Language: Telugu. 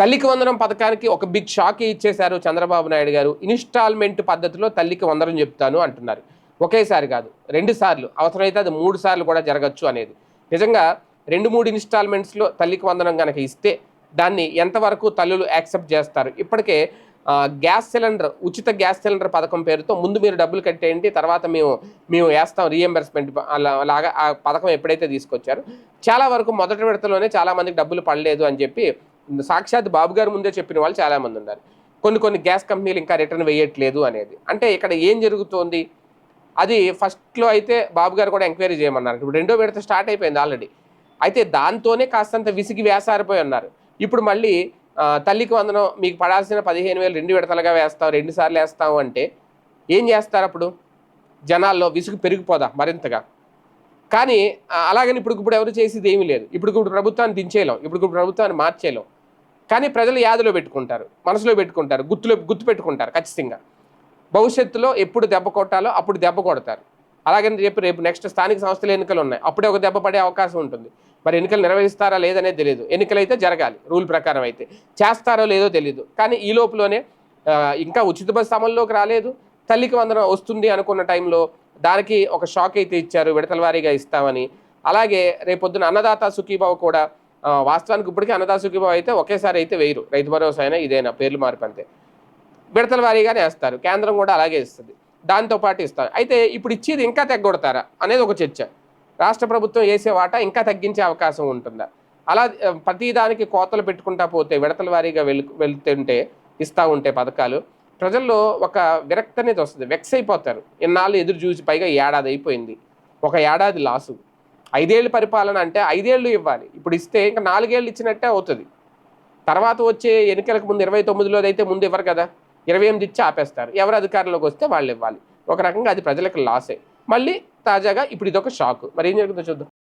తల్లికి వందనం పథకానికి ఒక బిగ్ షాక్ ఇచ్చేశారు చంద్రబాబు నాయుడు గారు. ఇన్స్టాల్మెంట్ పద్ధతిలో తల్లికి వందనం చెప్తాను అంటున్నారు. ఒకేసారి కాదు రెండు సార్లు. అవసరమైతే అది మూడు సార్లు కూడా జరగచ్చు అనేది. నిజంగా రెండు మూడు ఇన్స్టాల్మెంట్స్లో తల్లికి వందనం కనుక ఇస్తే దాన్ని ఎంతవరకు తల్లులు యాక్సెప్ట్ చేస్తారు? ఇప్పటికే గ్యాస్ సిలిండర్ ఉచిత గ్యాస్ సిలిండర్ పథకం పేరుతో ముందు మీరు డబ్బులు కట్టేయండి తర్వాత మేము మేము వేస్తాం రీఎంబర్స్మెంట్ లాగా ఆ పథకం ఎప్పుడైతే తీసుకొచ్చారో చాలా వరకు మొదటి విడతలోనే చాలామందికి డబ్బులు పడలేదు అని చెప్పి సాక్షాత్ బాబు గారు ముందే చెప్పిన వాళ్ళు చాలామంది ఉన్నారు. కొన్ని కొన్ని గ్యాస్ కంపెనీలు ఇంకా రిటర్న్ వేయట్లేదు అనేది. అంటే ఇక్కడ ఏం జరుగుతోంది? అది ఫస్ట్లో అయితే బాబు గారు కూడా ఎంక్వైరీ చేయమన్నారు. ఇప్పుడు రెండో విడత స్టార్ట్ అయిపోయింది ఆల్రెడీ. అయితే దాంతోనే కాస్తంత విసిగి వేసారిపోయి ఉన్నారు. ఇప్పుడు మళ్ళీ తల్లికి వందనం మీకు పడాల్సిన పదిహేను వేలు రెండు విడతలుగా వేస్తాం రెండు సార్లు వేస్తాం అంటే ఏం చేస్తారు అప్పుడు? జనాల్లో విసుగు పెరిగిపోదా మరింతగా? కానీ అలాగని ఇప్పుడు ఇప్పుడు ఎవరు చేసేది ఏమీ లేదు. ఇప్పుడు ఇప్పుడు ప్రభుత్వాన్ని దించేయలేం. ఇప్పుడు ఇప్పుడు ప్రభుత్వాన్ని మార్చేయలేం. కానీ ప్రజలు యాదిలో పెట్టుకుంటారు మనసులో పెట్టుకుంటారు గుర్తులో గుర్తు పెట్టుకుంటారు ఖచ్చితంగా. భవిష్యత్తులో ఎప్పుడు దెబ్బ కొట్టాలో అప్పుడు దెబ్బ కొడతారు. అలాగని చెప్పి రేపు నెక్స్ట్ స్థానిక సంస్థల ఎన్నికలు ఉన్నాయి అప్పుడే ఒక దెబ్బ పడే అవకాశం ఉంటుంది. మరి ఎన్నికలు నిర్వహిస్తారా లేదనేది తెలియదు ఎన్నికలు అయితే జరగాలి రూల్ ప్రకారం అయితే. చేస్తారో లేదో తెలియదు కానీ ఈ లోపులోనే ఇంకా ఉచిత బస్సు అమల్లోకి రాలేదు. తల్లికి వందనం వస్తుంది అనుకున్న టైంలో దానికి ఒక షాక్ అయితే ఇచ్చారు విడతల వారీగా ఇస్తామని. అలాగే రేపొద్దున అన్నదాత సుఖీబాబు కూడా వాస్తవానికి ఇప్పటికీ అన్నదాత అయితే ఒకేసారి అయితే వేయరు. రైతు భరోసా అయినా ఇదైనా పేర్లు మార్పంతే విడతల వారీగానే వేస్తారు. కేంద్రం కూడా అలాగే ఇస్తుంది. దాంతో పాటు ఇస్తారు. అయితే ఇప్పుడు ఇచ్చేది ఇంకా తగ్గొడతారా అనేది ఒక చర్చ. రాష్ట్ర ప్రభుత్వం వేసే వాటా ఇంకా తగ్గించే అవకాశం ఉంటుందా? అలా ప్రతిదానికి ప్రతి దానికి కోతలు పెట్టుకుంటా పోతే విడతల వారీగా వెళ్ వెళ్తుంటే ఇస్తూ ఉంటే పథకాలు ప్రజల్లో ఒక విరక్తి అనేది వస్తుంది. వెక్స్ అయిపోతారు. ఇన్నాళ్ళు ఎదురు చూసి పైగా ఏడాది అయిపోయింది. ఒక ఏడాది లాసు. ఐదేళ్ళు పరిపాలన అంటే ఐదేళ్ళు ఇవ్వాలి. ఇప్పుడు ఇస్తే ఇంకా నాలుగేళ్ళు ఇచ్చినట్టే అవుతుంది. తర్వాత వచ్చే ఎన్నికలకు ముందు ఇరవై తొమ్మిదిలో అయితే ముందు ఇవ్వరు కదా. ఇరవై ఎనిమిది ఇచ్చి ఆపేస్తారు. ఎవరు అధికారంలోకి వస్తే వాళ్ళు ఇవ్వాలి. ఒక రకంగా అది ప్రజలకు లాసే మళ్ళీ తాజాగా ఇప్పుడు ఇదొక షాక్ మరి ఏం జరుగుతుందో చూద్దాం.